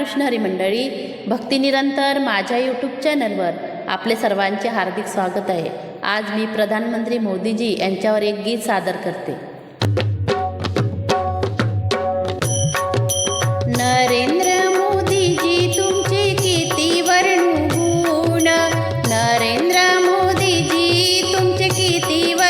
रामकृष्ण हरी मंडळी भक्तिनिरंतर माझ्या यूट्यूब चॅनलवर आपले सर्वांचे हार्दिक स्वागत आहे. आज मी प्रधानमंत्री मोदीजी यांच्यावर एक गीत सादर करते. नरेंद्र मोदीजी तुमचे किती वर्णुगुण नरेंद्र मोदीजी तुमचे किती वर्णुगुण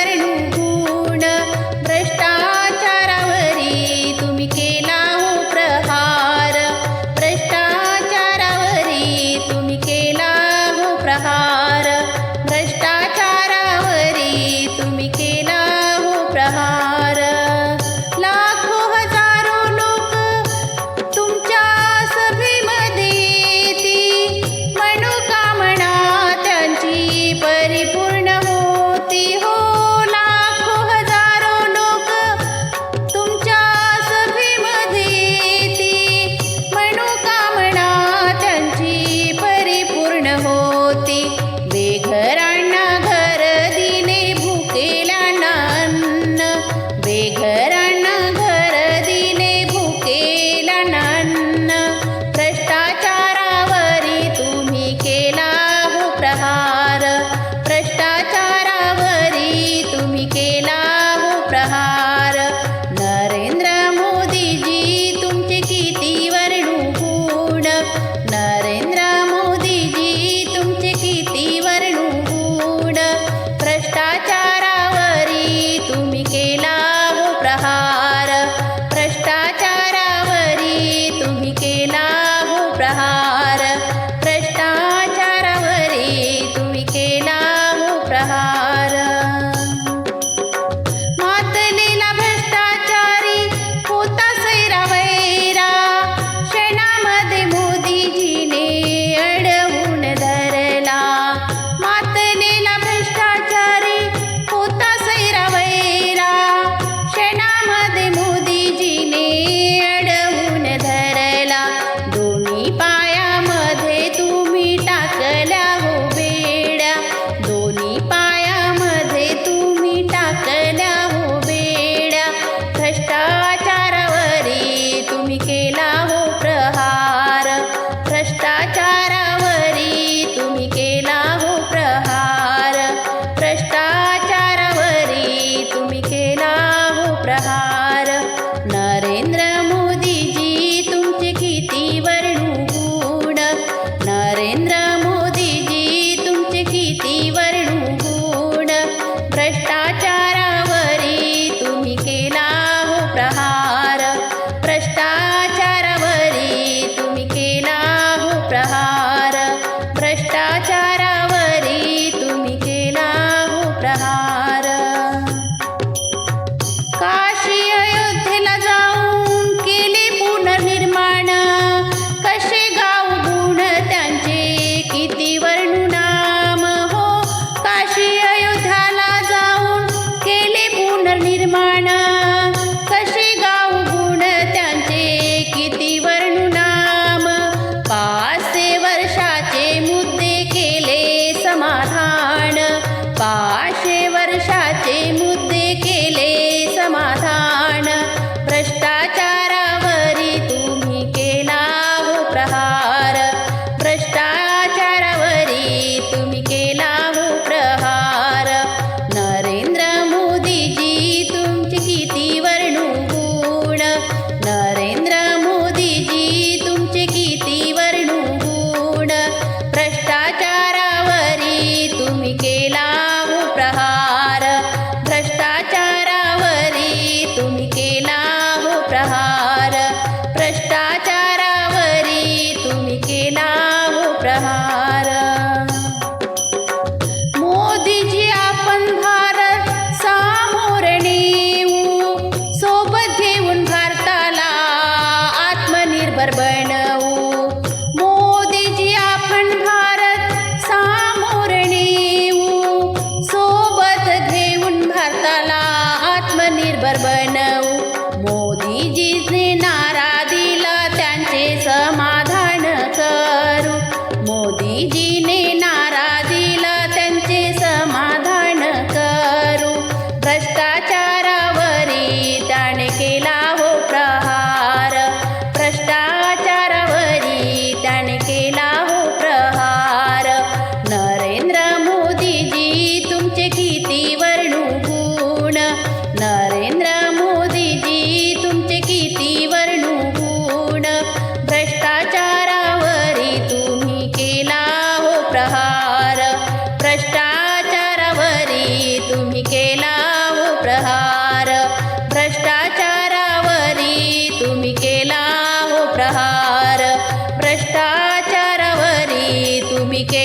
रहा Stop.